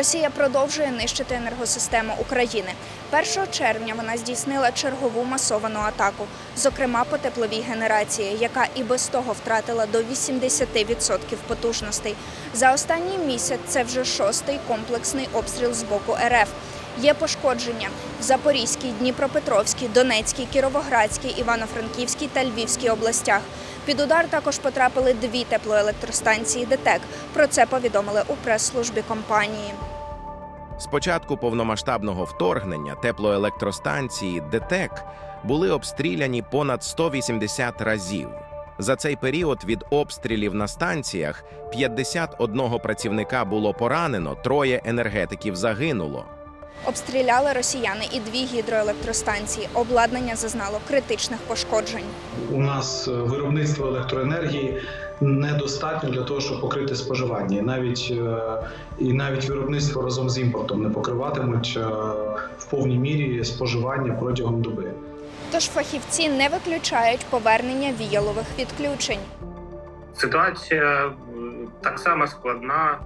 Росія продовжує нищити енергосистему України. 1 червня вона здійснила чергову масовану атаку, зокрема по тепловій генерації, яка і без того втратила до 80% потужностей. За останній місяць це вже шостий комплексний обстріл з боку РФ. Є пошкодження в Запорізькій, Дніпропетровській, Донецькій, Кіровоградській, Івано-Франківській та Львівській областях. Під удар також потрапили дві теплоелектростанції ДТЕК. Про це повідомили у прес-службі компанії. З початку повномасштабного вторгнення теплоелектростанції ДТЕК були обстріляні понад 180 разів. За цей період від обстрілів на станціях 51 працівника було поранено, троє енергетиків загинуло. Обстріляли росіяни і дві гідроелектростанції. Обладнання зазнало критичних пошкоджень. У нас е, виробництво електроенергії недостатньо для того, щоб покрити споживання. І навіть е, і навіть виробництво разом з імпортом не покриватимуть е, в повній мірі споживання протягом доби. Тож фахівці не виключають повернення віялових відключень. Ситуація так само складна,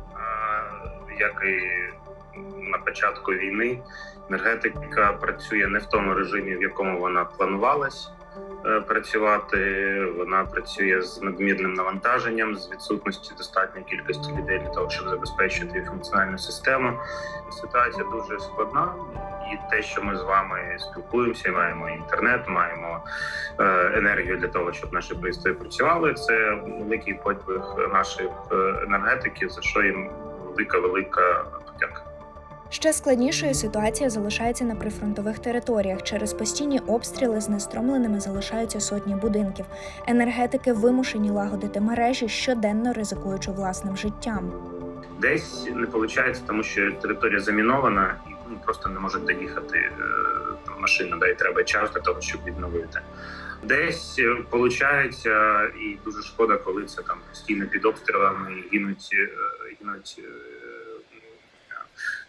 як і на початку війни. Енергетика працює не в тому режимі, в якому вона планувалась е, працювати. Вона працює з надмірним навантаженням, з відсутністю достатньої кількості людей для того, щоб забезпечити функціональну систему. Ситуація дуже складна, і те, що ми з вами спілкуємося, маємо інтернет, маємо е, енергію для того, щоб наші пристрої працювали. Це великий подвиг наших е, енергетиків, за що їм велика велика подяка. Ще складнішою ситуація залишається на прифронтових територіях. Через постійні обстріли знестромленими залишаються сотні будинків. Енергетики вимушені лагодити мережі, щоденно ризикуючи власним життям. Десь не виходить, тому що територія замінована і ну, просто не може доїхати е, машина, да, і треба час для того, щоб відновити. Десь виходить, і дуже шкода, коли це там постійно під обстрілами гинуть, е, гинуть е,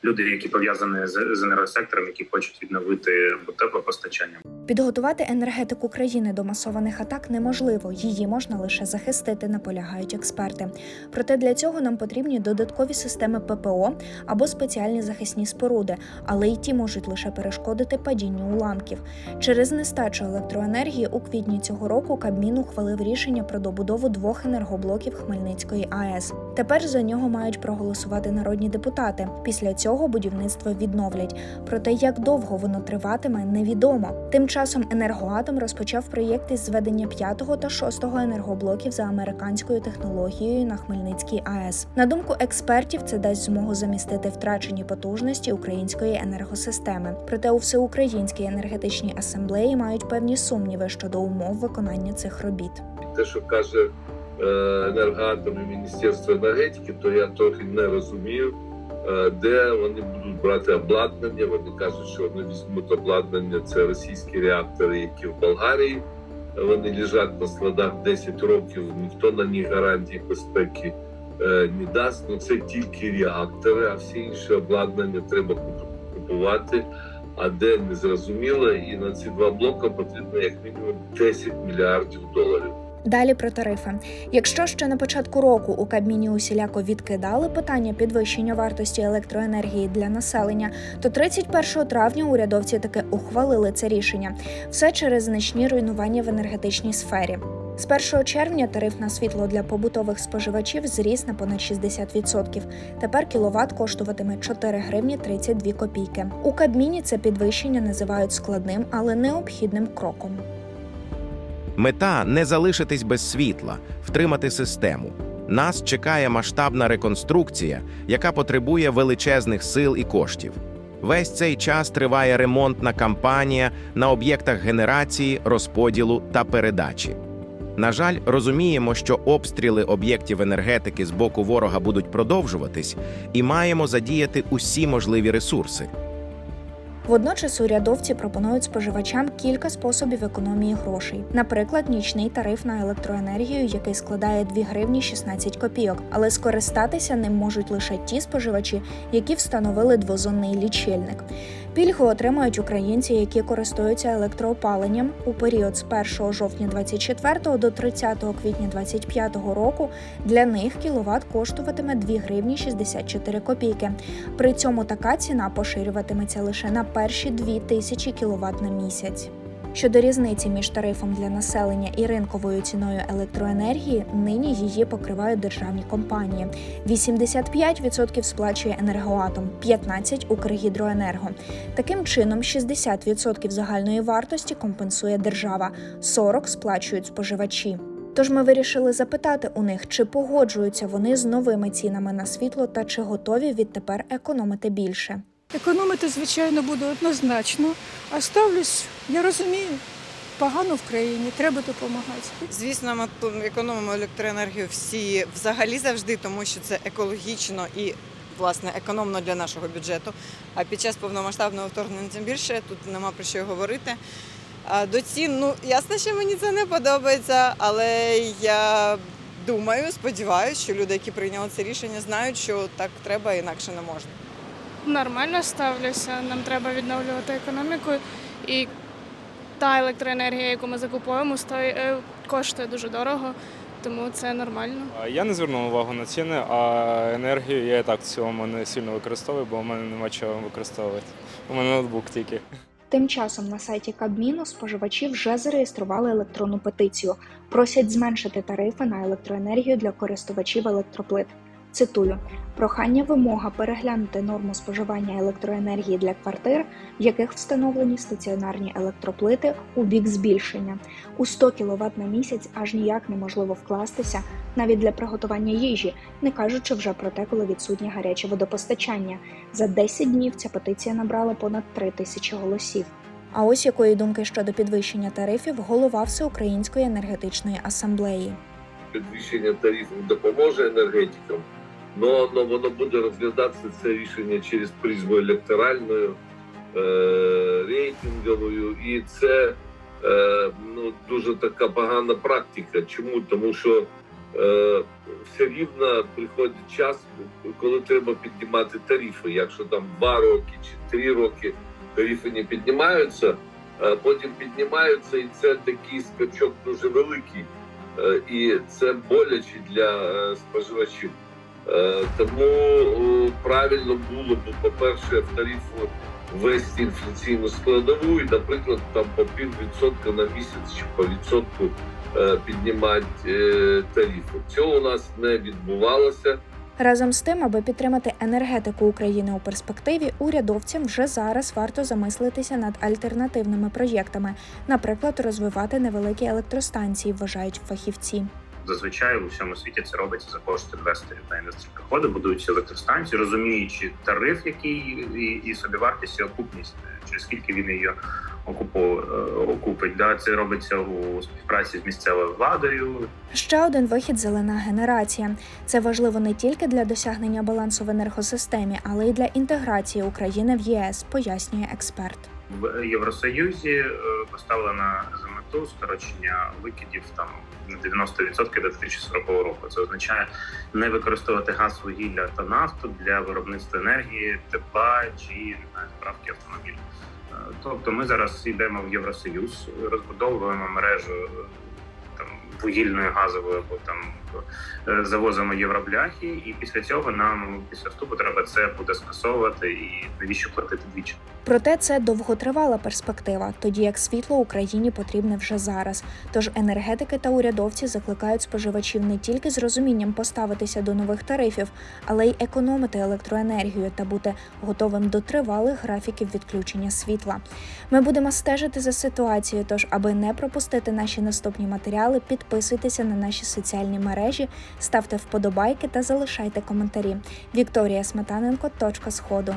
люди, які пов'язані з, енергосектором, які хочуть відновити теплопостачання. Підготувати енергетику країни до масованих атак неможливо. Її можна лише захистити, наполягають експерти. Проте для цього нам потрібні додаткові системи ППО або спеціальні захисні споруди, але й ті можуть лише перешкодити падінню уламків. Через нестачу електроенергії у квітні цього року Кабмін ухвалив рішення про добудову двох енергоблоків Хмельницької АЕС. Тепер за нього мають проголосувати народні депутати. Після цього будівництво відновлять. Проте як довго воно триватиме, невідомо. Тим часом енергоатом розпочав проєкт із зведення п'ятого та шостого енергоблоків за американською технологією на Хмельницькій АЕС. На думку експертів, це дасть змогу замістити втрачені потужності української енергосистеми. Проте у всеукраїнській енергетичній асамблеї мають певні сумніви щодо умов виконання цих робіт. те, що каже е, енергоатом і Міністерство енергетики, то я трохи не розумію, де вони будуть брати обладнання. Вони кажуть, що вони візьмуть обладнання. Це російські реактори, які в Болгарії. Вони лежать на складах 10 років. Ніхто на них гарантії безпеки е, не дасть. Ну це тільки реактори, а всі інші обладнання треба купувати. А де не зрозуміло, і на ці два блоки потрібно як мінімум 10 мільярдів доларів. Далі про тарифи. Якщо ще на початку року у Кабміні усіляко відкидали питання підвищення вартості електроенергії для населення, то 31 травня урядовці таки ухвалили це рішення. Все через значні руйнування в енергетичній сфері. З 1 червня тариф на світло для побутових споживачів зріс на понад 60%. Тепер кіловат коштуватиме 4 гривні 32 копійки. У Кабміні це підвищення називають складним, але необхідним кроком. Мета не залишитись без світла, втримати систему. Нас чекає масштабна реконструкція, яка потребує величезних сил і коштів. Весь цей час триває ремонтна кампанія на об'єктах генерації, розподілу та передачі. На жаль, розуміємо, що обстріли об'єктів енергетики з боку ворога будуть продовжуватись, і маємо задіяти усі можливі ресурси. Водночас урядовці пропонують споживачам кілька способів економії грошей. Наприклад, нічний тариф на електроенергію, який складає 2 гривні 16 копійок, але скористатися ним можуть лише ті споживачі, які встановили двозонний лічильник. Пільгу отримають українці, які користуються електроопаленням у період з 1 жовтня 24 до 30 квітня 25 року. Для них кіловат коштуватиме 2 гривні 64 копійки. При цьому така ціна поширюватиметься лише на перші 2 тисячі кіловат на місяць. Щодо різниці між тарифом для населення і ринковою ціною електроенергії, нині її покривають державні компанії. 85% сплачує енергоатом, 15% Укргідроенерго. Таким чином, 60% загальної вартості компенсує держава, 40% сплачують споживачі. Тож ми вирішили запитати у них, чи погоджуються вони з новими цінами на світло та чи готові відтепер економити більше. Економити, звичайно, буду однозначно, а ставлюсь, я розумію, погано в країні, треба допомагати. Звісно, ми економимо електроенергію всі взагалі завжди, тому що це екологічно і власне економно для нашого бюджету. А під час повномасштабного вторгнення тим більше тут нема про що говорити. А до цін, ну ясно, що мені це не подобається, але я думаю, сподіваюся, що люди, які прийняли це рішення, знають, що так треба інакше не можна. Нормально ставлюся. Нам треба відновлювати економіку. І та електроенергія, яку ми закуповуємо, стої- е, коштує дуже дорого, тому це нормально. Я не звернув увагу на ціни, а енергію я і так в цілому не сильно використовую, бо в мене нема чого використовувати. У мене ноутбук тільки. Тим часом на сайті Кабміну споживачі вже зареєстрували електронну петицію. Просять зменшити тарифи на електроенергію для користувачів електроплит. Цитую: прохання вимога переглянути норму споживання електроенергії для квартир, в яких встановлені стаціонарні електроплити у бік збільшення. У 100 кВт на місяць аж ніяк неможливо вкластися навіть для приготування їжі, не кажучи вже про те, коли відсутнє гаряче водопостачання. За 10 днів ця петиція набрала понад 3 тисячі голосів. А ось якої думки щодо підвищення тарифів голова Всеукраїнської енергетичної асамблеї. Підвищення тарифів допоможе енергетикам, але воно буде розглядатися це рішення через призму електоральною, е, рейтинговою, і це е, ну, дуже така погана практика. Чому? Тому що е, все рівно приходить час, коли треба піднімати тарифи. Якщо там два роки чи три роки тарифи не піднімаються, а потім піднімаються, і це такий скачок дуже великий. Е, і це боляче для е, споживачів. Е, Тому правильно було б, по-перше, в тарифу ввести інфляційну складову і, наприклад, там по пів відсотка на місяць чи по відсотку е, піднімати е, тарифи. Цього у нас не відбувалося. Разом з тим, аби підтримати енергетику України у перспективі, урядовцям вже зараз варто замислитися над альтернативними проєктами, наприклад, розвивати невеликі електростанції, вважають фахівці. Зазвичай у всьому світі це робиться за кошти інвесторів та інвесторів приходу, будуються електростанції, розуміючи тариф, який і, і собівартість, і окупність, через скільки він її окупо, е, окупить. Да, це робиться у співпраці з місцевою владою, Ще один вихід зелена генерація. Це важливо не тільки для досягнення балансу в енергосистемі, але й для інтеграції України в єС, пояснює експерт. в Євросоюзі е, поставлена мету скорочення викидів там на 90% до 2040 року. Це означає не використовувати газ, вугілля та нафту для виробництва енергії, тепла чи заправки автомобілів. Е, Тобто, ми зараз йдемо в Євросоюз, розбудовуємо мережу е, там вугільної газової або там е, завозимо євробляхи, і після цього нам після вступу треба це буде скасовувати і навіщо платити двічі. Проте це довготривала перспектива, тоді як світло Україні потрібне вже зараз. Тож енергетики та урядовці закликають споживачів не тільки з розумінням поставитися до нових тарифів, але й економити електроенергію та бути готовим до тривалих графіків відключення світла. Ми будемо стежити за ситуацією. Тож, аби не пропустити наші наступні матеріали, підписуйтеся на наші соціальні мережі, ставте вподобайки та залишайте коментарі. Вікторія Сметаненко. Точка сходу.